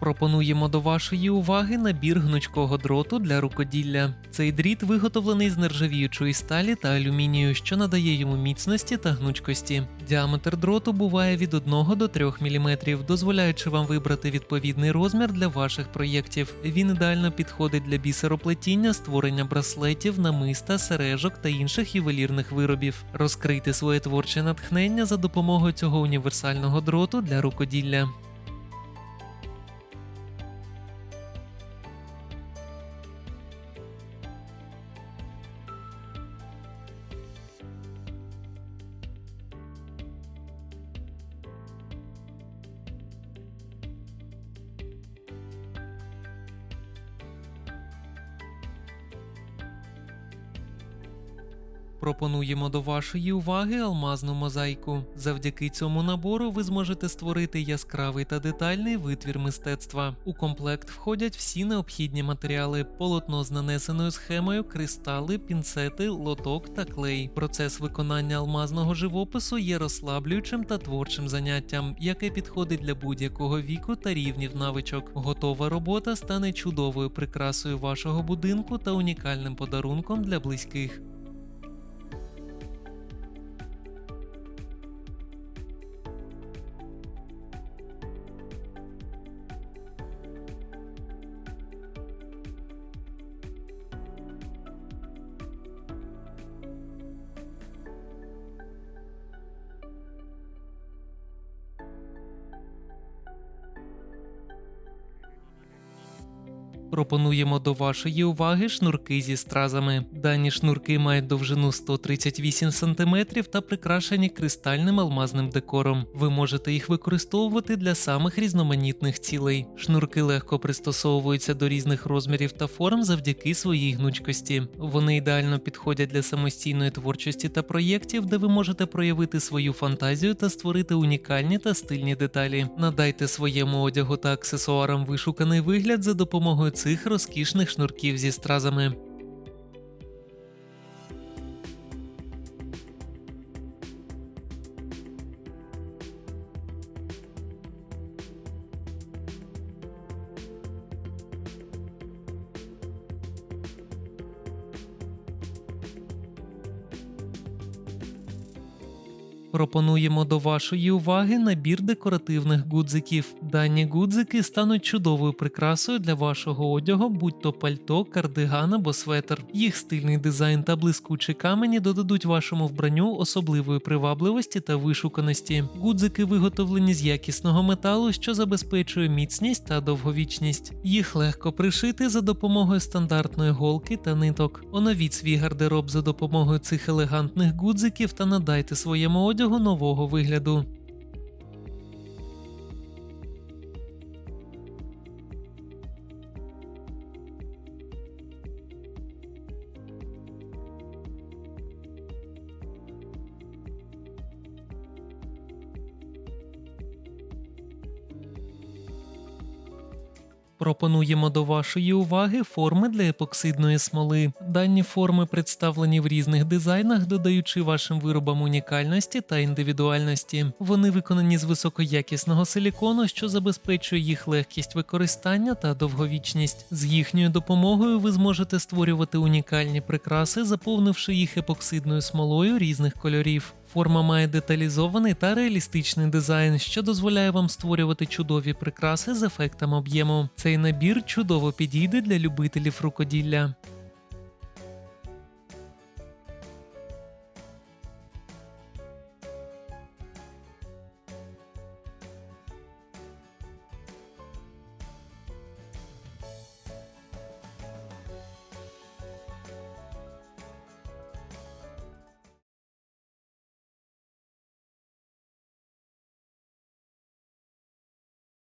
Пропонуємо до вашої уваги набір гнучкого дроту для рукоділля. Цей дріт виготовлений з нержавіючої сталі та алюмінію, що надає йому міцності та гнучкості. Діаметр дроту буває від 1 до 3 мм, дозволяючи вам вибрати відповідний розмір для ваших проєктів. Він ідеально підходить для бісероплетіння, створення браслетів, намиста, сережок та інших ювелірних виробів. Розкрийте своє творче натхнення за допомогою цього універсального дроту для рукоділля. Пропонуємо до вашої уваги алмазну мозаїку. Завдяки цьому набору ви зможете створити яскравий та детальний витвір мистецтва. У комплект входять всі необхідні матеріали: полотно з нанесеною схемою, кристали, пінцети, лоток та клей. Процес виконання алмазного живопису є розслаблюючим та творчим заняттям, яке підходить для будь-якого віку та рівнів навичок. Готова робота стане чудовою прикрасою вашого будинку та унікальним подарунком для близьких. Пропонуємо до вашої уваги шнурки зі стразами. Дані шнурки мають довжину 138 см та прикрашені кристальним алмазним декором. Ви можете їх використовувати для самих різноманітних цілей. Шнурки легко пристосовуються до різних розмірів та форм завдяки своїй гнучкості. Вони ідеально підходять для самостійної творчості та проєктів, де ви можете проявити свою фантазію та створити унікальні та стильні деталі. Надайте своєму одягу та аксесуарам вишуканий вигляд за допомогою цих розкішних шнурків зі стразами. Пропонуємо до вашої уваги набір декоративних гудзиків. Дані гудзики стануть чудовою прикрасою для вашого одягу, будь то пальто, кардиган або светр. Їх стильний дизайн та блискучі камені додадуть вашому вбранню особливої привабливості та вишуканості. Гудзики виготовлені з якісного металу, що забезпечує міцність та довговічність. Їх легко пришити за допомогою стандартної голки та ниток. Оновіть свій гардероб за допомогою цих елегантних гудзиків та надайте своєму одягу нового вигляду. Пропонуємо до вашої уваги форми для епоксидної смоли. Дані форми представлені в різних дизайнах, додаючи вашим виробам унікальності та індивідуальності. Вони виконані з високоякісного силікону, що забезпечує їх легкість використання та довговічність. З їхньою допомогою ви зможете створювати унікальні прикраси, заповнивши їх епоксидною смолою різних кольорів. Форма має деталізований та реалістичний дизайн, що дозволяє вам створювати чудові прикраси з ефектом об'єму. Цей набір чудово підійде для любителів рукоділля.